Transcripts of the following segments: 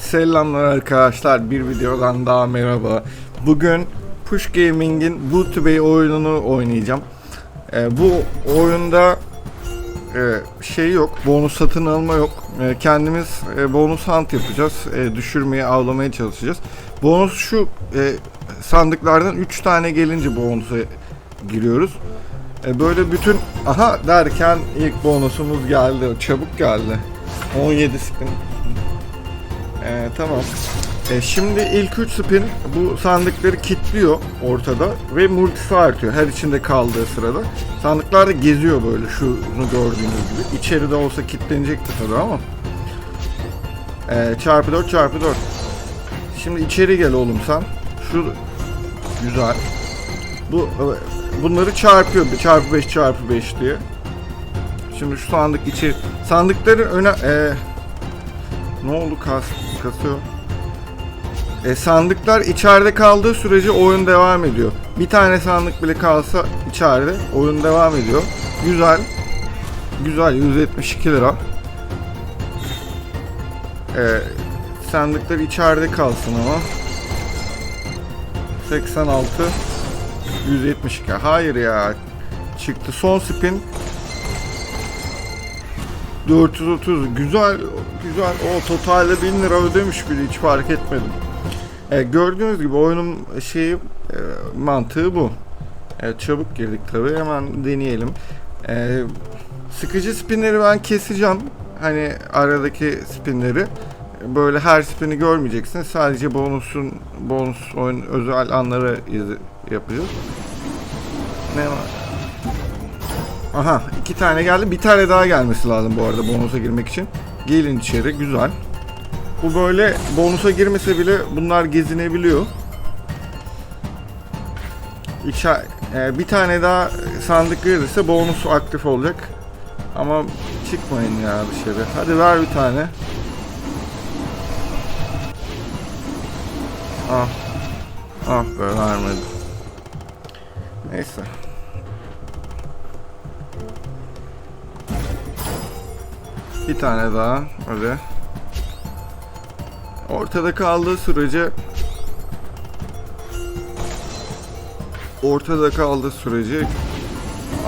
Selamlar arkadaşlar bir videodan daha merhaba. Bugün Push Gaming'in Boot to Bay oyununu oynayacağım. Ee, bu oyunda e, şey yok, bonus satın alma yok. E, kendimiz e, bonus hunt yapacağız. E, düşürmeye, avlamaya çalışacağız. Bonus şu e, sandıklardan 3 tane gelince bonusa giriyoruz. E, böyle bütün aha derken ilk bonusumuz geldi. Çabuk geldi. 17 spin. Ee, tamam. Ee, şimdi ilk 3 spin bu sandıkları kilitliyor ortada ve multisi artıyor her içinde kaldığı sırada. Sandıklar da geziyor böyle şunu gördüğünüz gibi. İçeride olsa kilitlenecekti tabii ama. Ee, çarpı 4 çarpı 4. Şimdi içeri gel oğlum sen. Şu güzel. Bu bunları çarpıyor. Çarpı 5 çarpı 5 diye. Şimdi şu sandık içi sandıkların öne e, ne oldu kas kasıyor? E, sandıklar içeride kaldığı sürece oyun devam ediyor. Bir tane sandık bile kalsa içeride oyun devam ediyor. Güzel. Güzel 172 lira. E, sandıklar içeride kalsın ama. 86 172. Hayır ya. Çıktı son spin 430 güzel güzel o totalde 1000 lira ödemiş bile hiç fark etmedim. E, gördüğünüz gibi oyunun şeyi e, mantığı bu. Evet, çabuk girdik tabi hemen deneyelim. E, sıkıcı spinleri ben keseceğim. Hani aradaki spinleri. Böyle her spini görmeyeceksin. Sadece bonusun bonus oyun özel anları yapacağız. Ne var? Aha iki tane geldi. Bir tane daha gelmesi lazım bu arada bonusa girmek için. Gelin içeri güzel. Bu böyle bonusa girmese bile bunlar gezinebiliyor. İçe, e, bir tane daha sandık verirse bonus aktif olacak. Ama çıkmayın ya dışarı. Hadi ver bir tane. Ah. Ah be vermedi. Neyse. Bir tane daha öyle. Ortada kaldığı sürece ortada kaldığı sürece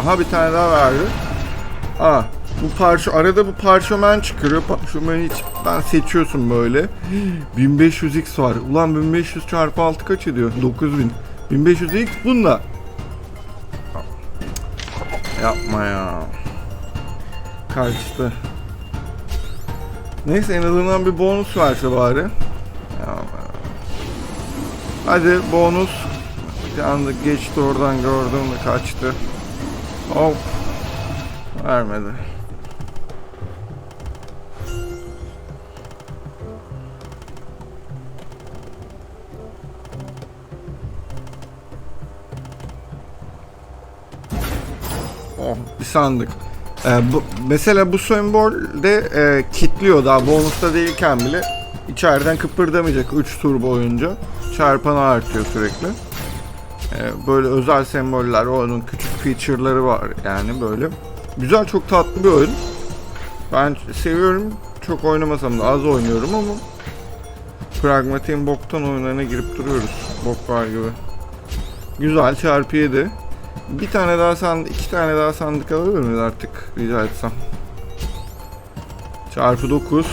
aha bir tane daha verdi. Aa bu parça arada bu parşömen çıkarıyor. Parşömeni hiç ben seçiyorsun böyle. 1500x var. Ulan 1500 çarpı 6 kaç ediyor? 9000. 1500x bununla. Yapma ya. Kaçtı. Neyse en azından bir bonus verse bari. Hadi bonus. Bir anda geçti oradan gördüm de kaçtı. Hop. Vermedi. Oh bir sandık. Ee, bu, mesela bu sembol de e, kitliyor daha bonusta değilken bile içeriden kıpırdamayacak 3 tur boyunca. Çarpanı artıyor sürekli. Ee, böyle özel semboller, onun küçük feature'ları var yani böyle. Güzel çok tatlı bir oyun. Ben seviyorum. Çok oynamasam da az oynuyorum ama pragmatiğin boktan oyunlarına girip duruyoruz. Bok var gibi. Güzel çarpı 7. Bir tane daha sandık, iki tane daha sandık alabilir miyiz artık rica etsem. Çarpı 9.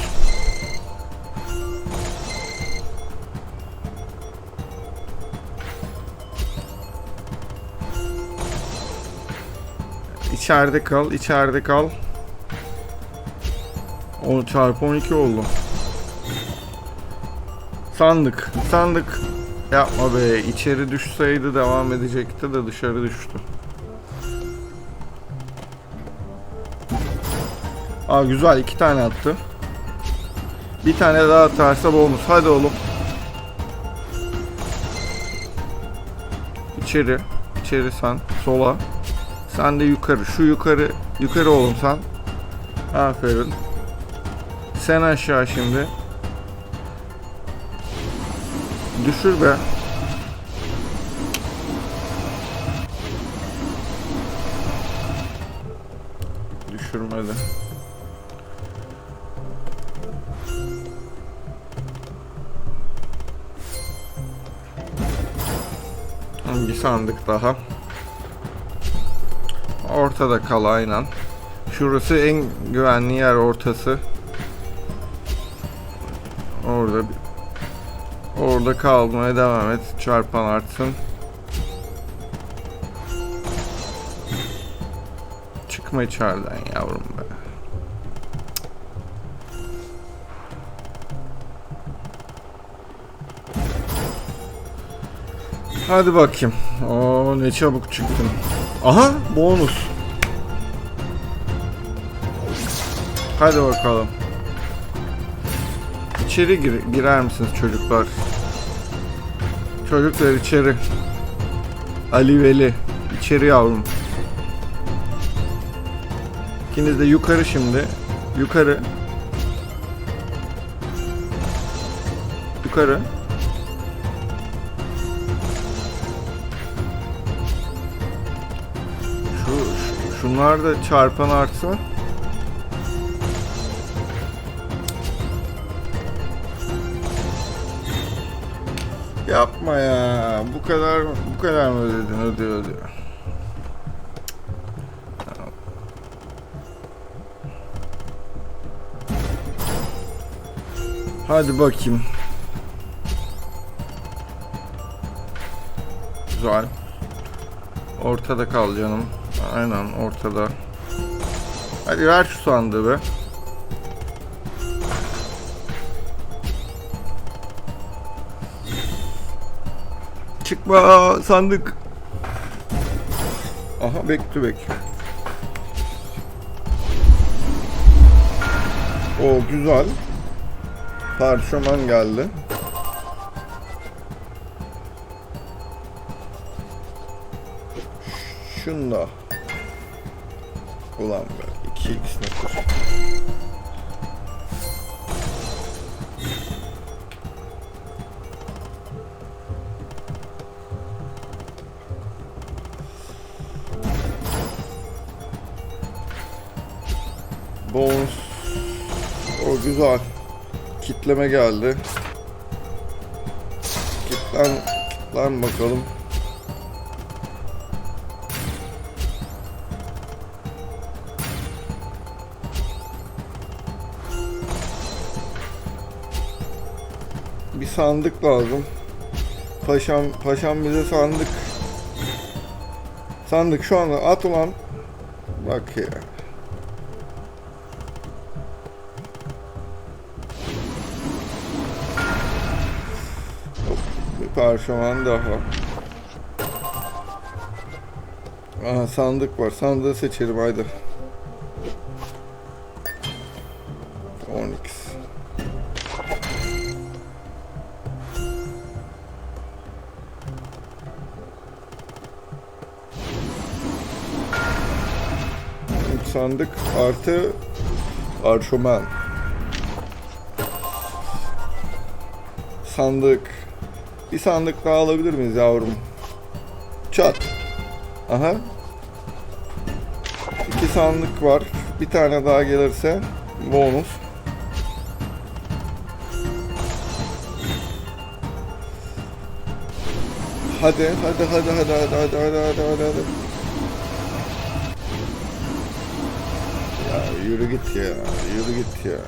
İçeride kal, içeride kal. 10 çarpı 12 oldu. Sandık, sandık. Yapma be, içeri düşseydi devam edecekti de dışarı düştü. Aa güzel iki tane attı. Bir tane daha atarsa bonus. Hadi oğlum. İçeri. İçeri sen. Sola. Sen de yukarı. Şu yukarı. Yukarı oğlum sen. Aferin. Sen aşağı şimdi. Düşür be. Düşürmedi. Sandık daha. Ortada kal aynen. Şurası en güvenli yer ortası. Orada orada kalmaya devam et. Çarpan artsın. Çıkma içeriden yavrum be. Hadi bakayım. Oo ne çabuk çıktın. Aha bonus. Hadi bakalım. İçeri gir girer misiniz çocuklar? Çocuklar içeri. Ali Veli. içeri yavrum. İkiniz de yukarı şimdi. Yukarı. Yukarı. Şu, şu- şunlar da çarpan artsa. Yapma ya. Bu kadar bu kadar mı ödedin? Ödüyor ödüyor. Hadi bakayım. Güzel. Ortada kal canım. Aynen ortada. Hadi ver şu sandığı be. Çıkma sandık. Aha bekle bek. O güzel. Parşömen geldi. Şunda. Ulan be 2x nedir? Bonus. O güzel. Kitleme geldi. Kitlen, kitlen bakalım. Sandık lazım. Paşam, paşam bize sandık. Sandık şu anda at ulan. Bak ya. Bir parşömen daha. Aha sandık var. Sandığı seçelim haydi. Sandık artı arşomen. Sandık. Bir sandık daha alabilir miyiz yavrum? Çat. Aha. İki sandık var. Bir tane daha gelirse bonus. Hadi, hadi, hadi, hadi, hadi, hadi, hadi, hadi, hadi, yürü git ya, yürü git ya.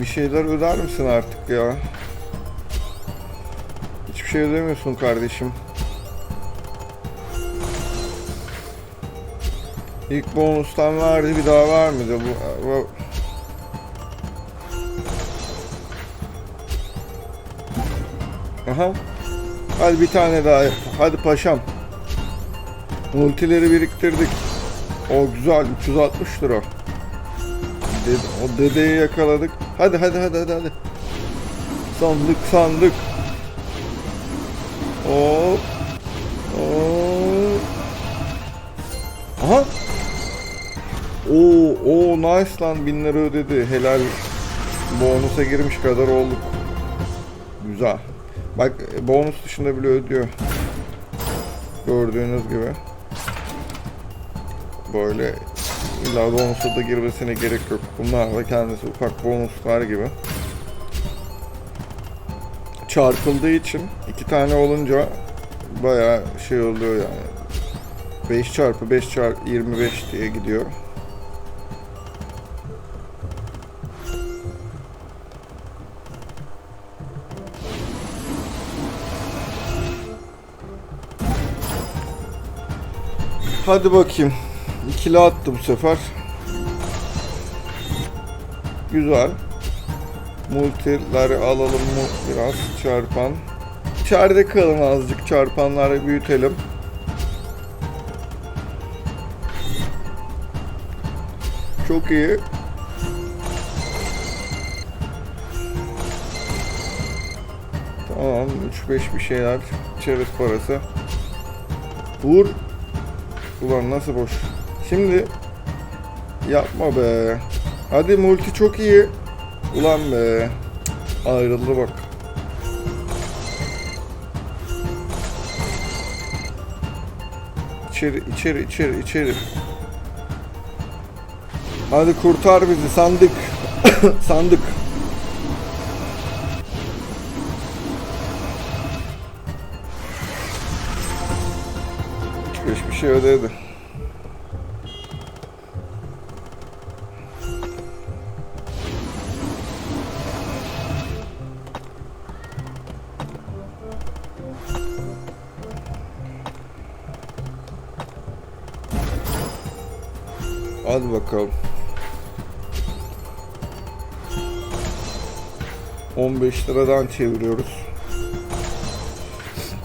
Bir şeyler öder misin artık ya? Hiçbir şey ödemiyorsun kardeşim. İlk bonustan verdi bir daha vermedi bu, bu... Aha. Hadi bir tane daha. Hadi paşam. Multileri biriktirdik. O güzel 360 lira. Dede, o dedeyi yakaladık. Hadi hadi hadi hadi hadi. Sandık sandık. Hop. Hop. Aha. Oo, oo nice lan 1000 lira ödedi. Helal. Bonusa girmiş kadar olduk. Güzel. Bak bonus dışında bile ödüyor. Gördüğünüz gibi. Böyle İlla bonusa da girmesine gerek yok. Bunlar da kendisi ufak bonuslar gibi. Çarpıldığı için iki tane olunca bayağı şey oluyor yani. 5 çarpı 5 çarpı 25 diye gidiyor. Hadi bakayım. İkili attı bu sefer. Güzel. Multileri alalım mı biraz çarpan. İçeride kalın azıcık çarpanları büyütelim. Çok iyi. Tamam 3-5 bir şeyler çerez parası. Vur. Ulan nasıl boş. Şimdi yapma be. Hadi multi çok iyi. Ulan be. Ayrıldı bak. İçeri, içeri, içeri, içeri. Hadi kurtar bizi sandık. sandık. Şey ödedi. Hadi bakalım. 15 liradan çeviriyoruz.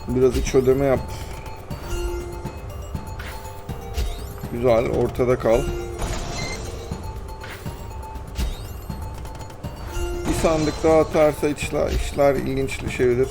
Biraz iç ödeme yap. Güzel, ortada kal. Bir sandık daha atarsa işler, işler ilginçleşebilir.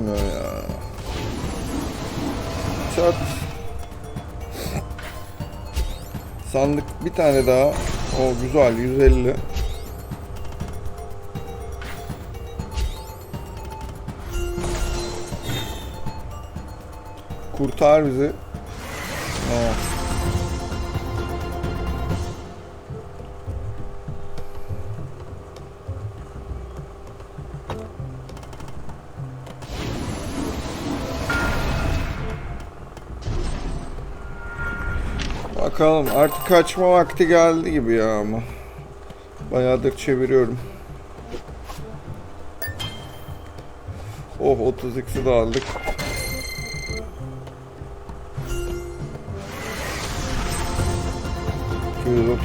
Atmıyor ya. Çat. Sandık bir tane daha. O güzel 150. Kurtar bizi. Aa. Bakalım artık kaçma vakti geldi gibi ya ama. Bayağıdır çeviriyorum. Oh 30x'i de aldık. %30.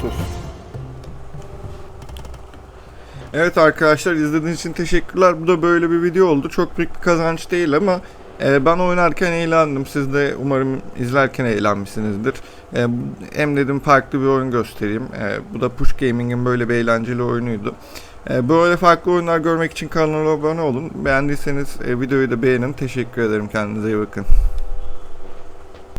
Evet arkadaşlar izlediğiniz için teşekkürler. Bu da böyle bir video oldu. Çok büyük bir kazanç değil ama ben oynarken eğlendim. Siz de umarım izlerken eğlenmişsinizdir. E, hem dedim farklı bir oyun göstereyim. E, bu da Push Gaming'in böyle bir eğlenceli oyunuydu. Böyle farklı oyunlar görmek için kanala abone olun. Beğendiyseniz e, videoyu da beğenin. Teşekkür ederim. Kendinize iyi bakın.